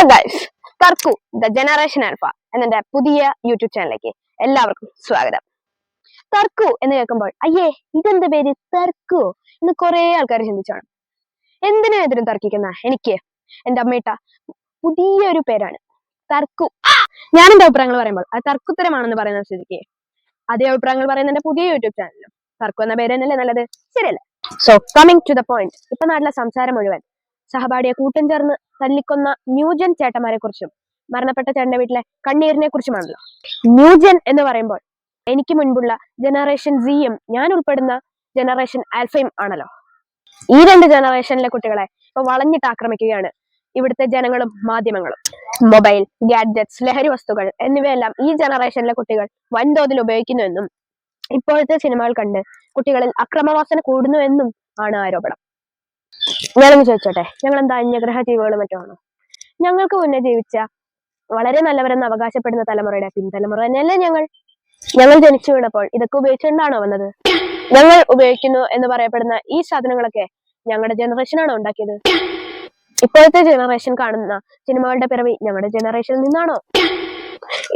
Hello guys തർക്കു the generation alpha എന്നെ പുതിയ യൂട്യൂബ് ചാനലിലേക്ക് എല്ലാവർക്കും സ്വാഗതം. തർക്കു എന്ന് കേൾക്കുമ്പോൾ അയ്യേ ഇതെന്ത് പേര്? തർക്കു എന്ന് കുറെ ആൾക്കാർ ചിന്തിച്ചാണ്. എന്തിനാ എതിരും തർക്കിക്കുന്ന? എനിക്ക് എന്റെ അമ്മയിട്ട പുതിയൊരു പേരാണ്. തർക്കു ഞാൻ എന്റെ അഭിപ്രായങ്ങൾ പറയുമ്പോൾ അത് തർക്കുത്തരമാണെന്ന് പറയുന്ന സ്ഥിതിക്ക് അതേ അഭിപ്രായങ്ങൾ പറയുന്ന എന്റെ പുതിയ യൂട്യൂബ് ചാനലിലും തർക്കു എന്ന പേര് തന്നെയല്ലേ നല്ലത്? ശരിയല്ലേ? So coming to the point ഇപ്പൊ നാട്ടിലെ സംസാരം മുഴുവൻ സഹപാഠിയെ കൂട്ടം ചേർന്ന് തല്ലിക്കൊന്ന ന്യൂജൻ ചേട്ടന്മാരെ കുറിച്ചും മരണപ്പെട്ട ചേട്ടന്റെ വീട്ടിലെ കണ്ണീരിനെ കുറിച്ചുമാണല്ലോ ന്യൂജൻ എന്ന് പറയുമ്പോൾ എനിക്ക് മുൻപുള്ള ജനറേഷൻ സിയും ഞാൻ ഉൾപ്പെടുന്ന ജനറേഷൻ ആൽഫയും ആണല്ലോ. ഈ രണ്ട് ജനറേഷനിലെ കുട്ടികളെ ഇപ്പൊ വളഞ്ഞിട്ട് ആക്രമിക്കുകയാണ് ഇവിടുത്തെ ജനങ്ങളും മാധ്യമങ്ങളും. മൊബൈൽ ഗാഡ്ജറ്റ്സ് ലഹരി വസ്തുക്കൾ എന്നിവയെല്ലാം ഈ ജനറേഷനിലെ കുട്ടികൾ വൻതോതിൽ ഉപയോഗിക്കുന്നുവെന്നും ഇപ്പോഴത്തെ സിനിമകൾ കണ്ട് കുട്ടികളിൽ അക്രമവാസന കൂടുന്നുവെന്നും ആണ് ആരോപണം. ഞാനൊന്ന് ചോദിച്ചോട്ടെ? ഞങ്ങൾ എന്താ അന്യഗ്രഹ ജീവികൾ മറ്റോ ആണോ? ഞങ്ങൾക്ക് മുന്നേ ജീവിച്ച വളരെ നല്ലവരെന്ന് അവകാശപ്പെടുന്ന തലമുറയുടെ പിൻതലമുറ തന്നെയല്ലേ ഞങ്ങൾ? ഞങ്ങൾ ജനിച്ചു വീണപ്പോൾ ഇതൊക്കെ ഉപയോഗിച്ചുകൊണ്ടാണോ വന്നത്? ഞങ്ങൾ ഉപയോഗിക്കുന്നു എന്ന് പറയപ്പെടുന്ന ഈ സാധനങ്ങളൊക്കെ ഞങ്ങളുടെ ജനറേഷനാണോ ഉണ്ടാക്കിയത്? ഇപ്പോഴത്തെ ജനറേഷൻ കാണുന്ന സിനിമകളുടെ പിറവി ഞങ്ങളുടെ ജനറേഷനിൽ നിന്നാണോ?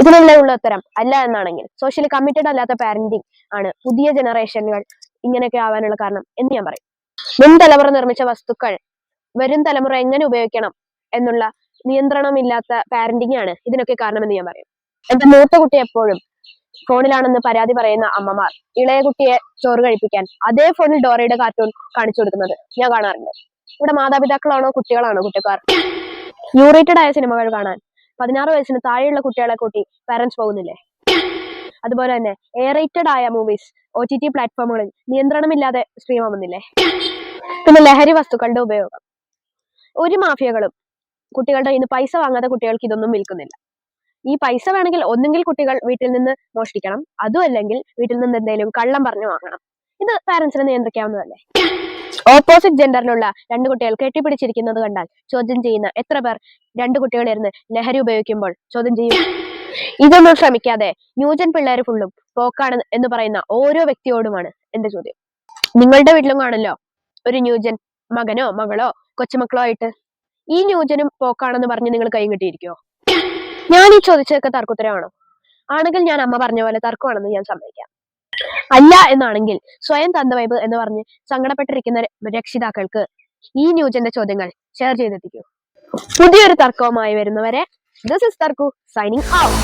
ഇതിനെല്ലാം ഉള്ള ഉത്തരം അല്ല എന്നാണെങ്കിൽ സോഷ്യലി കമ്മിറ്റഡ് അല്ലാത്ത പാരന്റിങ് ആണ് പുതിയ ജനറേഷനുകൾ ഇങ്ങനെയൊക്കെ ആവാനുള്ള കാരണം എന്ന് ഞാൻ പറയും. മുൻ തലമുറ നിർമ്മിച്ച വസ്തുക്കൾ വരും തലമുറ എങ്ങനെ ഉപയോഗിക്കണം എന്നുള്ള നിയന്ത്രണമില്ലാത്ത പാരന്റിങ് ആണ് ഇതിനൊക്കെ കാരണമെന്ന് ഞാൻ പറയും. എന്റെ മൂത്ത കുട്ടി എപ്പോഴും ഫോണിലാണെന്ന് പരാതി പറയുന്ന അമ്മമാർ ഇളയ കുട്ടിയെ ചോറ് കഴിപ്പിക്കാൻ അതേ ഫോണിൽ ഡോറയുടെ കാർട്ടൂൺ കാണിച്ചു കൊടുക്കുന്നത് ഞാൻ കാണാറുണ്ട്. ഇവിടെ മാതാപിതാക്കളാണോ കുട്ടികളാണോ കുറ്റക്കാർ യൂറേറ്റഡ് ആയ സിനിമകൾ കാണാൻ പതിനാറ് വയസ്സിന് താഴെയുള്ള കുട്ടികളെ കൂട്ടി പാരന്റ്സ് പോകുന്നില്ലേ? അതുപോലെ തന്നെ എയറേറ്റഡ് ആയ മൂവീസ് ഒ ടി ടി പ്ലാറ്റ്ഫോമുകളിൽ നിയന്ത്രണമില്ലാതെ സ്ട്രീം ആവുന്നില്ലേ? പിന്നെ ലഹരി വസ്തുക്കളുടെ ഉപയോഗം. ഒരു മാഫിയകളും കുട്ടികളുടെ ഇന്ന് പൈസ വാങ്ങാതെ കുട്ടികൾക്ക് ഇതൊന്നും വിൽക്കുന്നില്ല. ഈ പൈസ വേണമെങ്കിൽ ഒന്നുകിൽ കുട്ടികൾ വീട്ടിൽ നിന്ന് മോഷ്ടിക്കണം അതുമല്ലെങ്കിൽ വീട്ടിൽ നിന്ന് എന്തെങ്കിലും കള്ളം പറഞ്ഞു വാങ്ങണം. ഇത് പാരന്റ്സിനെ നിയന്ത്രിക്കാവുന്നതല്ലേ? ഓപ്പോസിറ്റ് ജെൻഡറിലുള്ള രണ്ട് കുട്ടികൾ കെട്ടിപ്പിടിച്ചിരിക്കുന്നത് കണ്ടാൽ ചോദ്യം ചെയ്യുന്ന എത്ര പേർ രണ്ട് കുട്ടികളിരുന്ന് ലഹരി ഉപയോഗിക്കുമ്പോൾ ചോദ്യം ചെയ്യും? ഇതൊന്നും ശ്രമിക്കാതെ ന്യൂജൻ പിള്ളേർ ഫുള്ളും പോക്കാണ് എന്ന് പറയുന്ന ഓരോ വ്യക്തിയോടുമാണ് എന്റെ ചോദ്യം. നിങ്ങളുടെ വീട്ടിലും കാണല്ലോ ഒരു ന്യൂജൻ മകനോ മകളോ കൊച്ചുമക്കളോ ആയിട്ട് ഈ ന്യൂജനും പോക്കാണെന്ന് പറഞ്ഞ് നിങ്ങൾ കൈ കിട്ടിയിരിക്കോ ഞാൻ ഈ ചോദിച്ചതൊക്കെ തർക്കുത്തരമാണോ? ആണെങ്കിൽ ഞാൻ അമ്മ പറഞ്ഞ പോലെ തർക്കമാണെന്ന് ഞാൻ സമ്മതിക്കാം. അല്ല എന്നാണെങ്കിൽ സ്വയം തന്തവൈബ് എന്ന് പറഞ്ഞ് സങ്കടപ്പെട്ടിരിക്കുന്ന രക്ഷിതാക്കൾക്ക് ഈ ന്യൂജന്റെ ചോദ്യങ്ങൾ ഷെയർ ചെയ്തെത്തിക്കൂ. പുതിയൊരു തർക്കവുമായി വരുന്നവരെ ദിസ് ഇസ് തർക്കു സൈനിങ് ഔട്ട്